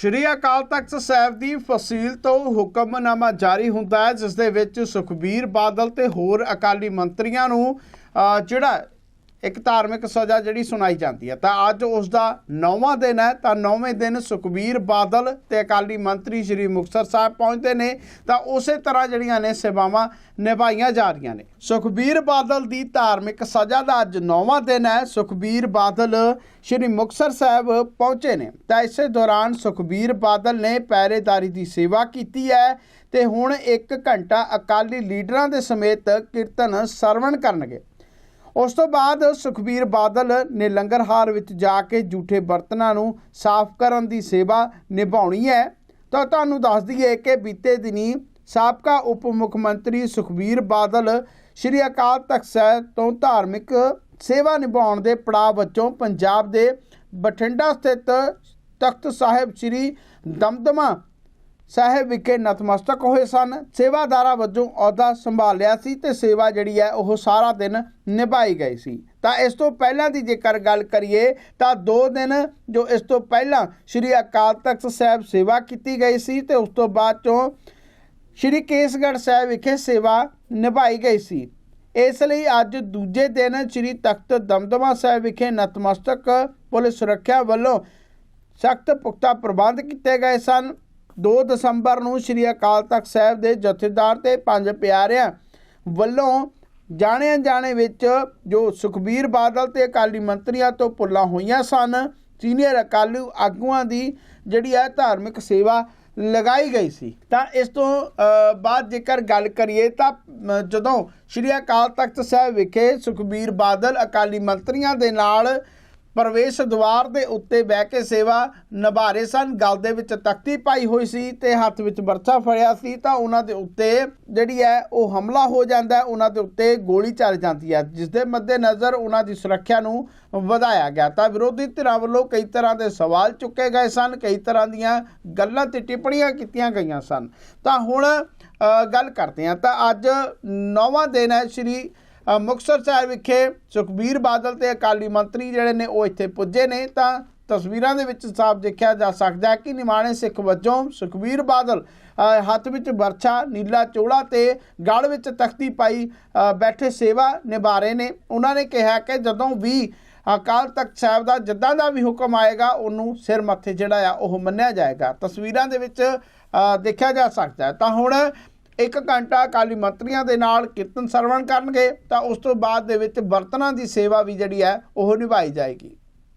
ਸ਼੍ਰੀ ਅਕਾਲ ਤਖਤ ਸਾਹਿਬ ਦੀ ਫਸੀਲ ਤੋਂ ਹੁਕਮਨਾਮਾ ਜਾਰੀ ਹੁੰਦਾ ਹੈ, ਜਿਸ ਦੇ ਵਿੱਚ ਸੁਖਬੀਰ ਬਾਦਲ ਤੇ ਹੋਰ ਅਕਾਲੀ ਮੰਤਰੀਆਂ ਨੂੰ ਜਿਹੜਾ ਇੱਕ ਧਾਰਮਿਕ ਸਜ਼ਾ ਜਿਹੜੀ ਸੁਣਾਈ ਜਾਂਦੀ ਹੈ। ਤਾਂ ਅੱਜ ਉਸ ਦਾ 9ਵਾਂ ਦਿਨ ਹੈ। ਤਾਂ 9ਵੇਂ ਦਿਨ ਸੁਖਬੀਰ ਬਾਦਲ ਤੇ ਅਕਾਲੀ ਮੰਤਰੀ ਸ਼੍ਰੀ ਮੁਕਤਸਰ ਸਾਹਿਬ ਪਹੁੰਚਦੇ ਨੇ। ਤਾਂ ਉਸੇ ਤਰ੍ਹਾਂ ਜਿਹੜੀਆਂ ਨੇ ਸੇਵਾਵਾਂ ਨਿਭਾਈਆਂ ਜਾ ਰਹੀਆਂ ਨੇ। ਸੁਖਬੀਰ ਬਾਦਲ ਦੀ ਧਾਰਮਿਕ ਸਜ਼ਾ ਦਾ ਅੱਜ 9ਵਾਂ ਦਿਨ ਹੈ। ਸੁਖਬੀਰ ਬਾਦਲ ਸ਼੍ਰੀ ਮੁਕਤਸਰ ਸਾਹਿਬ ਪਹੁੰਚੇ ਨੇ। ਤਾਂ ਇਸੇ ਦੌਰਾਨ ਸੁਖਬੀਰ ਬਾਦਲ ਨੇ ਪਹਿਰੇਦਾਰੀ ਦੀ ਸੇਵਾ ਕੀਤੀ ਹੈ ਤੇ ਹੁਣ 1 ਘੰਟਾ ਅਕਾਲੀ ਲੀਡਰਾਂ ਦੇ ਸਮੇਤ ਕੀਰਤਨ ਸਰਵਣ ਕਰਨਗੇ। ਉਸ ਤੋਂ ਬਾਅਦ ਸੁਖਬੀਰ ਬਾਦਲ ਨੇ ਲੰਗਰਹਾਰ ਵਿੱਚ ਜਾ ਕੇ ਝੂਠੇ ਬਰਤਨਾਂ ਨੂੰ ਸਾਫ਼ ਕਰਨ ਦੀ ਸੇਵਾ ਨਿਭਾਉਣੀ ਹੈ। ਤਾਂ ਤੁਹਾਨੂੰ ਦੱਸ ਦਈਏ ਕਿ ਬੀਤੇ ਦਿਨੀ ਸਾਬਕਾ ਉਪ ਮੁੱਖ ਮੰਤਰੀ ਸੁਖਬੀਰ ਬਾਦਲ ਸ਼੍ਰੀ ਅਕਾਲ ਤਖਤ ਸਾਹਿਬ ਤੋਂ ਧਾਰਮਿਕ ਸੇਵਾ ਨਿਭਾਉਣ ਦੇ ਪੜਾਅ ਵਜੋਂ ਪੰਜਾਬ ਦੇ ਬਠਿੰਡਾ ਸਥਿਤ ਤਖਤ ਸਾਹਿਬ ਸ਼੍ਰੀ ਦਮਦਮਾ ਸਾਹਿਬ ਵਿਖੇ ਨਤਮਸਤਕ ਹੋਏ ਸਨ। ਸੇਵਾਦਾਰਾ ਵਜੋਂ ਅਹੁਦਾ ਸੰਭਾਲਿਆ ਸੀ ਤੇ ਸੇਵਾ ਜਿਹੜੀ ਹੈ ਉਹ ਸਾਰਾ ਦਿਨ ਨਿਭਾਈ ਗਈ ਸੀ। ਤਾਂ ਇਸ ਤੋਂ ਪਹਿਲਾਂ ਦੀ ਜੇਕਰ ਗੱਲ ਕਰੀਏ ਤਾਂ 2 ਦਿਨ ਜੋ ਇਸ ਤੋਂ ਪਹਿਲਾਂ ਸ਼੍ਰੀ ਅਕਾਲ ਤਖਤ ਸਾਹਿਬ ਸੇਵਾ ਕੀਤੀ ਗਈ ਸੀ ਤੇ ਉਸ ਤੋਂ ਬਾਅਦ ਚੋਂ ਸ਼੍ਰੀ ਕੇਸਗੜ੍ਹ ਸਾਹਿਬ ਵਿਖੇ ਸੇਵਾ ਨਿਭਾਈ ਗਈ ਸੀ। ਇਸ ਲਈ ਅੱਜ ਦੂਜੇ ਦਿਨ ਸ਼੍ਰੀ ਤਖਤ ਦਮਦਮਾ ਸਾਹਿਬ ਵਿਖੇ ਨਤਮਸਤਕ ਪੁਲਿਸ ਸੁਰੱਖਿਆ ਵੱਲੋਂ ਸਖਤ ਪੁਖਤਾ ਪ੍ਰਬੰਧ ਕੀਤੇ ਗਏ ਸਨ। 2 ਦਸੰਬਰ ਨੂੰ ਸ਼੍ਰੀ ਅਕਾਲ ਤਖਤ ਸਾਹਿਬ ਦੇ ਜਥੇਦਾਰ ਤੇ ਪੰਜ ਪਿਆਰਿਆਂ ਵੱਲੋਂ ਜਾਣੇ ਅਣਜਾਣੇ ਵਿੱਚ ਜੋ ਸੁਖਬੀਰ ਬਾਦਲ ਤੇ ਅਕਾਲੀ ਮੰਤਰੀਆਂ ਤੋਂ ਪੁੱਲਾਂ ਹੋਈਆਂ ਸਨ, ਸੀਨੀਅਰ ਅਕਾਲੀ ਆਗੂਆਂ ਦੀ ਜਿਹੜੀ ਹੈ ਧਾਰਮਿਕ ਸੇਵਾ ਲਗਾਈ ਗਈ ਸੀ। ਤਾਂ ਇਸ ਤੋਂ ਬਾਅਦ ਜੇਕਰ ਗੱਲ ਕਰੀਏ ਤਾਂ ਜਦੋਂ ਸ਼੍ਰੀ ਅਕਾਲ ਤਖਤ ਸਾਹਿਬ ਵਿਖੇ ਸੁਖਬੀਰ ਬਾਦਲ ਅਕਾਲੀ ਮੰਤਰੀਆਂ ਦੇ ਨਾਲ ਪ੍ਰਵੇਸ਼ ਦੁਆਰ ਦੇ ਉੱਤੇ ਬਹਿ ਕੇ ਸੇਵਾ ਨਿਭਾ ਰਹੇ ਸਨ। ਗਲ ਦੇ ਵਿੱਚ ਤਖਤੀ ਪਾਈ ਹੋਈ ਸੀ ਤੇ ਹੱਥ ਵਿੱਚ ਬਰਛਾ ਫੜਿਆ ਸੀ ਤਾਂ ਉਹਨਾਂ ਦੇ ਉੱਤੇ ਜਿਹੜੀ ਹੈ ਉਹ ਹਮਲਾ ਹੋ ਜਾਂਦਾ ਉਹਨਾਂ ਦੇ ਉੱਤੇ ਗੋਲੀ ਚੱਲ ਜਾਂਦੀ ਹੈ, ਜਿਸ ਦੇ ਮੱਦੇਨਜ਼ਰ ਉਹਨਾਂ ਦੀ ਸੁਰੱਖਿਆ ਨੂੰ ਵਧਾਇਆ ਗਿਆ। ਤਾਂ ਵਿਰੋਧੀ ਧਿਰਾਂ ਵੱਲੋਂ ਕਈ ਤਰ੍ਹਾਂ ਦੇ ਸਵਾਲ ਚੁੱਕੇ ਗਏ ਸਨ, ਕਈ ਤਰ੍ਹਾਂ ਦੀਆਂ ਗੱਲਾਂ ਤੇ ਟਿੱਪਣੀਆਂ ਕੀਤੀਆਂ ਗਈਆਂ ਸਨ। ਤਾਂ ਹੁਣ ਗੱਲ ਕਰਦੇ ਹਾਂ। ਤਾਂ ਅੱਜ ਨੌਵਾਂ ਦਿਨ ਹੈ, ਸ਼੍ਰੀ ਅ, ਮੁਕਤਸਰ ਸਾਹਿਬ ਵਿਖੇ ਸੁਖਬੀਰ ਬਾਦਲ ਤੇ ਅਕਾਲੀ ਮੰਤਰੀ ਜਿਹੜੇ ਨੇ ਉਹ ਇੱਥੇ ਪੁੱਜੇ ਨੇ ਤਾਂ ਤਸਵੀਰਾਂ ਦੇ ਵਿੱਚ ਸਾਫ਼ ਦੇਖਿਆ ਜਾ ਸਕਦਾ ਹੈ ਕਿ ਨਿਮਾਣੇ ਸਿੱਖ ਵਜੋਂ ਸੁਖਬੀਰ ਬਾਦਲ ਹੱਥ ਵਿੱਚ ਵਰਛਾ ਨੀਲਾ ਚੋਲਾ ਤੇ ਗਲ ਵਿੱਚ ਤਖਤੀ ਪਾਈ ਬੈਠੇ ਸੇਵਾ ਨਿਭਾ ਰਹੇ ਨੇ। ਉਹਨਾਂ ਨੇ ਕਿਹਾ ਕਿ ਜਦੋਂ ਵੀ ਅਕਾਲ ਤਖਤ ਸਾਹਿਬ ਦਾ ਜਿੱਦਾਂ ਦਾ ਵੀ ਹੁਕਮ ਆਏਗਾ ਉਹਨੂੰ ਸਿਰ ਮੱਥੇ ਜਿਹੜਾ ਆ ਉਹ ਮੰਨਿਆ ਜਾਏਗਾ। ਤਸਵੀਰਾਂ ਦੇ ਵਿੱਚ ਦੇਖਿਆ ਜਾ ਸਕਦਾ ਤਾਂ ਹੁਣ ਇੱਕ ਘੰਟਾ ਅਕਾਲੀ ਮੰਤਰੀਆਂ ਦੇ ਨਾਲ ਕੀਰਤਨ ਸਰਵਣ ਕਰਨਗੇ, ਤਾਂ ਉਸ ਤੋਂ ਬਾਅਦ ਦੇ ਵਿੱਚ ਬਰਤਨਾਂ ਦੀ ਸੇਵਾ ਵੀ ਜਿਹੜੀ ਹੈ, ਉਹ ਨਿਭਾਈ ਜਾਏਗੀ।